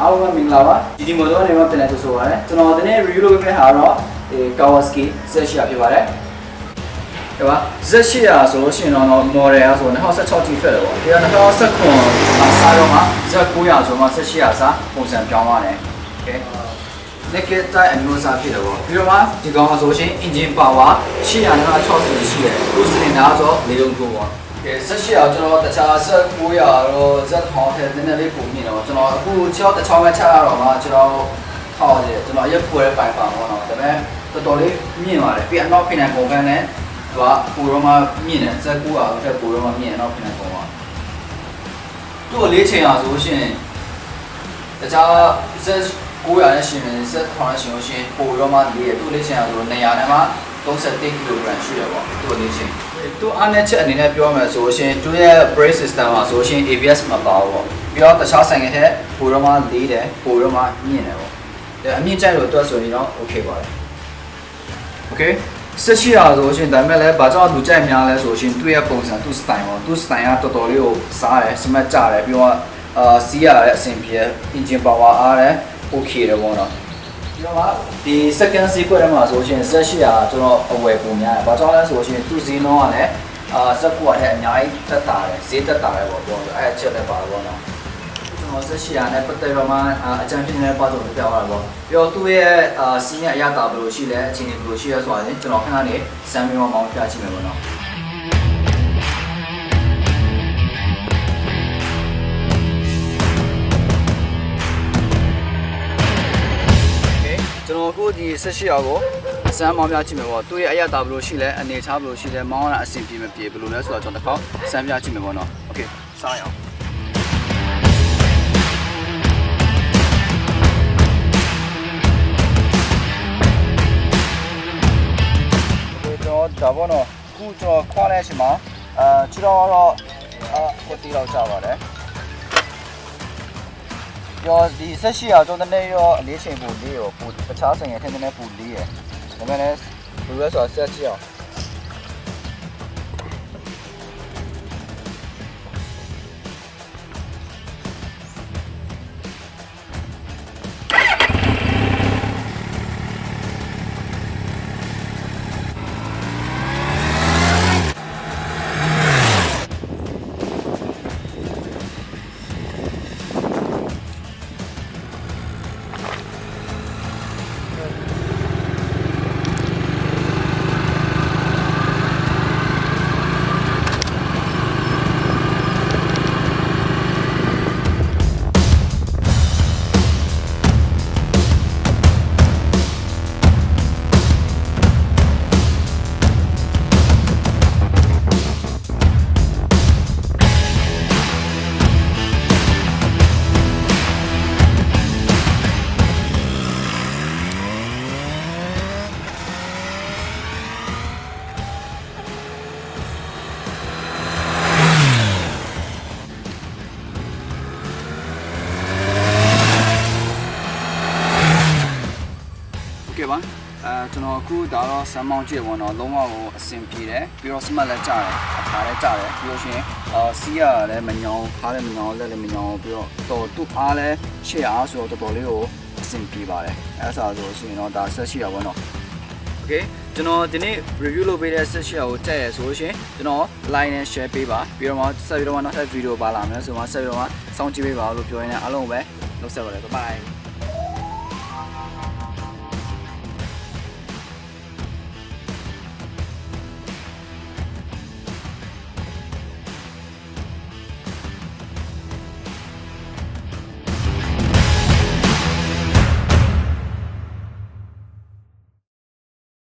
အားလုံးပဲမင်္ဂလာပါဒီဒီမိုတော့နေမှာပြန်လည်ကြိုဆိုပါရစေကျွန်တော်ဒီနေ့ review လုပ်ပေးမယ့်ဟာတော့အဲ Kawasaki Z800 ဖြစ်ပါတယ်ဒီပါ Z800 ဆိုလို့ရှိရင်တော့ model อ่ะဆို2016ထိထွက်တယ်ပေါ့ဒီက2019အစားတော့မှ Z900 ဆိုမှ Z800 စားပုံစံပြောင်းသွားတယ် okay naked type အမျိုးအစားဖြစ်တယ်ပေါ့ပြီးတော့မှဒီကောင်ကဆိုရှင် engine power 800နဲ့60ရှိတယ် cruise cylinder ဆို၄လုံးကိုပေါ့ ကဲဆက်ရှိအောင်ကျွန်တော်တခြားဆက်900တော့ Z ဟောင်းထဲနည်းနည်းလေးပုံမြင်တော့ကျွန်တော်အခု6တစ်ချောင်းပဲချရတော့မှကျွန်တော်ဟောတယ်ကျွန်တော်ရက်ပွဲပိုင်ပါပေါ့နော်ဒါပေမဲ့တော်တော်လေးမြင်ပါတယ်ပြီးအနောက်ဖိနေပုံကန်းနဲ့သူကပူရောမှမြင်တယ် Z 900တဲ့ပူရောမှမြင်အနောက်ဖိနေပုံကသူ့ကိုလေးချိန်အောင်ဆိုရှင်တခြား Z 900နဲ့ရှင်မယ် Z ဟောင်းနဲ့ရှင်လို့ရှင်ပူရောမှလေးရသူ့လေးချိန်အောင်ဆို200နဲ့မှ 31 kg ရှိတယ်ပေါ့သူ့လေးချိန်သူအားနဲ့ချက်အနေနဲ့ပြောမယ်ဆိုရှင်သူရဲ့ brake system မှာဆိုရှင် ABS မပါဘူးပေါ့ပြီးတော့တခြားဆိုင်ငယ်ထက်ပူရောမှလေးတယ်ပူရောမှမြင့်တယ်ပေါ့ဒါအမြင့်ကြိုက်လို့တွက်ဆိုရင်တော့ okay ပါတယ် okay ဆက်ရှိရဆိုရှင်ဒါပေမဲ့လည်းဘာကြောင့်လူကြိုက်များလဲဆိုရှင်သူ့ရဲ့ပုံစံသူ့ style ပေါ့သူ့ style ကတော်တော်လေးကိုစားတယ်စမတ်ကြတယ်ပြီးတော့အာစီးရတဲ့အဆင်ပြေ engine power အားတယ် okay တယ်ပေါ့နော် ပြီးတော့ဒီ second sequence ထဲမှာဆိုရှင်ဆက်ရှိရကျွန်တော်အဝယ်ပုံများတယ်ဘာကြောင့်လဲဆိုရှင်သူ့ဈေးနှုန်းကလည်းအာစက်ကူကလည်းအများကြီးတက်တာတယ်ဈေးတက်တာတယ်ပေါ့ပြောလို့အဲ့အချက်လည်းပါတယ်ပေါ့နော်ကျွန်တော်ဆက်ရှိရနဲ့ပတ်သက်တော့မှအကြံပြနေတဲ့ပတ်သက်ပြောရတာပေါ့ပြီးတော့သူ့ရဲ့အာစီးရဲ့အရသာဘယ်လိုရှိလဲအခြေအနေဘယ်လိုရှိလဲဆိုတာလေကျွန်တော်ခဏနေစမ်းပြီးတော့မောင်းပြချင်မယ်ပေါ့နော် တော်အခုဒီဆက်ရှိရကိုစမ်းမောင်းပြချင်မယ်ပေါ့သူ့ရဲ့အရသာဘယ်လိုရှိလဲအနေထားဘယ်လိုရှိလဲမောင်းရတာအဆင်ပြေမပြေဘယ်လိုလဲဆိုတာကျွန်တော်တစ်ခေါက်စမ်းပြချင်မယ်ပေါ့နော်โอเคစားရအောင် ဒီတော့ဒါပေါ့နော်ခုကျွန်တော်ခွာတဲ့အချိန်မှာအာခြေတော်တော့အာဟိုတီလောက်ကြပါတယ် ရောဒီဆက်ရှိအောင်ကျွန်တော်တနေ့ရောအလေးချိန်ပိုလေးရောပိုတခြားဆိုင်ရထင်းတဲ့ပိုလေးရယ်ဒါပေမဲ့လည်းဘယ်လိုလဲဆိုတော့ဆက် ပါအဲကျွန်တော်အခုဒါတော့ဆမ်မောင်းကြည့်ပေါ့နော်လုံးဝကိုအဆင်ပြေတယ်ပြီးတော့စမတ်လည်းကြားတယ်အခါလည်းကြားတယ်ပြီးလို့ရှိရင်အာစီးရလည်းမညောင်းခါလည်းမညောင်းလက်လည်းမညောင်းပြီးတော့တော်သူ့အားလည်းရှေ့အားဆိုတော့တော်တော်လေးကိုအဆင်ပြေပါတယ်အဲဒါဆိုလို့ရှိရင်တော့ဒါဆက်ရှိရပါတော့ Okay ကျွန်တော်ဒီနေ့ review လုပ်ပေးတဲ့ session ကိုတက်ရဆိုလို့ရှင်ကျွန်တော် line နဲ့ share ပေးပါပြီးတော့မှဆက်ပြီးတော့မှနောက်ထပ် video ပါလာမယ်ဆိုမှဆက်ပြီးတော့မှစောင့်ကြည့်ပေးပါလို့ပြောရင်းနဲ့အားလုံးပဲနှုတ်ဆက်ပါတယ် bye bye